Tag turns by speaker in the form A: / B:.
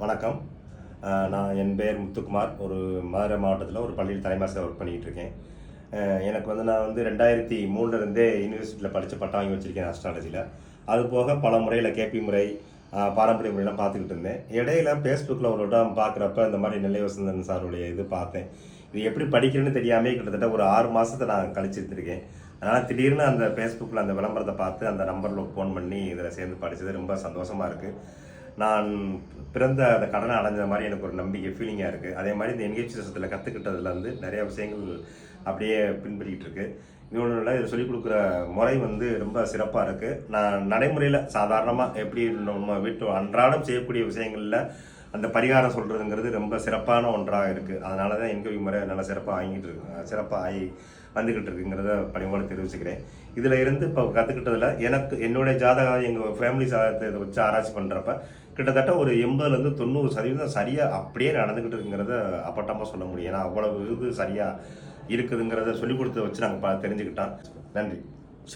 A: வணக்கம். நான் என் பெயர் முத்துக்குமார். ஒரு மதுரை மாவட்டத்தில் ஒரு பள்ளியில் தலைமாசில் ஒர்க் பண்ணிகிட்ருக்கேன் இருக்கேன் எனக்கு வந்து நான் வந்து ரெண்டாயிரத்தி மூணுலேருந்தே யூனிவர்சிட்டியில் படித்து பட்டம் வாங்கி வச்சுருக்கேன் அஸ்ட்ராலஜியில் அது போக பல முறையில் கேபி முறை பாரம்பரிய முறையெல்லாம் பார்த்துக்கிட்டு இருந்தேன். இடையில ஃபேஸ்புக்கில் ஒரு இடம் பார்க்குறப்ப இந்த மாதிரி நெல்லை வசந்தன் சாருடைய இது பார்த்தேன். இது எப்படி படிக்கிறேன்னு தெரியாமே கிட்டத்தட்ட ஒரு ஆறு மாதத்தை நான் கழிச்சிருந்துருக்கேன். அதனால் திடீர்னு அந்த ஃபேஸ்புக்கில் அந்த விளம்பரத்தை பார்த்து அந்த நம்பரில் ஃபோன் பண்ணி இதில் சேர்ந்து படித்தது ரொம்ப சந்தோஷமாக இருக்குது நான் பிறந்த அந்த கடனை அடைஞ்ச மாதிரி எனக்கு ஒரு நம்பிக்கை ஃபீலிங்காக இருக்குது அதே மாதிரி இந்த என்கேஜ் சிஸ்டத்தில் கற்றுக்கிட்டதுல வந்து நிறைய விஷயங்கள் அப்படியே பின்பற்றிக்கிட்டு இருக்கு. இன்னொன்று இல்லை சொல்லிக் கொடுக்குற முறை வந்து ரொம்ப சிறப்பாக இருக்குது நான் நடைமுறையில் சாதாரணமாக எப்படி நம்ம வீட்டு அன்றாடம் செய்யக்கூடிய விஷயங்களில் அந்த பரிகாரம் சொல்கிறதுங்கிறது ரொம்ப சிறப்பான ஒன்றாக இருக்குது அதனால தான் என்கவி முறை நல்லா சிறப்பாக ஆகிட்டு இருக்கு. சிறப்பாக ஆகி வந்துக்கிட்டு இருக்குங்கிறத பணிவோட தெரிவிச்சுக்கிறேன். இதில் இருந்து இப்போ கற்றுக்கிட்டதில் எனக்கு என்னுடைய ஜாதகம் எங்கள் ஃபேமிலி ஜாதகத்தை இதை வச்சு ஆராய்ச்சி பண்ணுறப்ப கிட்டத்தட்ட ஒரு எண்பதுலேருந்து தொண்ணூறு சதவீதம் சரியாக அப்படியே நடந்துக்கிட்டு இருக்குங்கிறத அப்பட்டமாக சொல்ல முடியும். ஏன்னா அவ்வளவு இது சரியாக இருக்குதுங்கிறத சொல்லிக் கொடுத்தத வச்சு நாங்கள் ப தெரிஞ்சுக்கிட்டோம். நன்றி.